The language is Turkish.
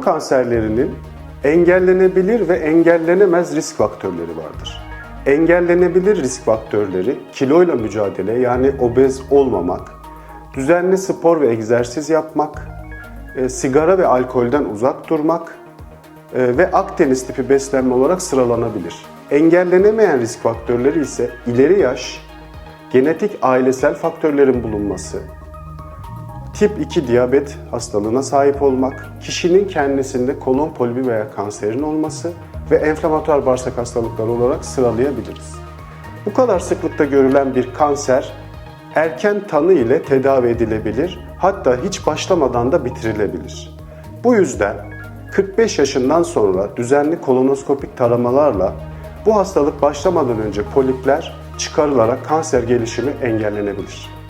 kanserlerinin engellenebilir ve engellenemez risk faktörleri vardır. Engellenebilir risk faktörleri kiloyla mücadele yani obez olmamak, düzenli spor ve egzersiz yapmak, e, sigara ve alkolden uzak durmak e, ve Akdeniz tipi beslenme olarak sıralanabilir. Engellenemeyen risk faktörleri ise ileri yaş, genetik ailesel faktörlerin bulunması, Tip 2 diyabet hastalığına sahip olmak, kişinin kendisinde kolon polibi veya kanserin olması ve enflamatuar bağırsak hastalıkları olarak sıralayabiliriz. Bu kadar sıklıkta görülen bir kanser erken tanı ile tedavi edilebilir, hatta hiç başlamadan da bitirilebilir. Bu yüzden 45 yaşından sonra düzenli kolonoskopik taramalarla bu hastalık başlamadan önce polipler çıkarılarak kanser gelişimi engellenebilir.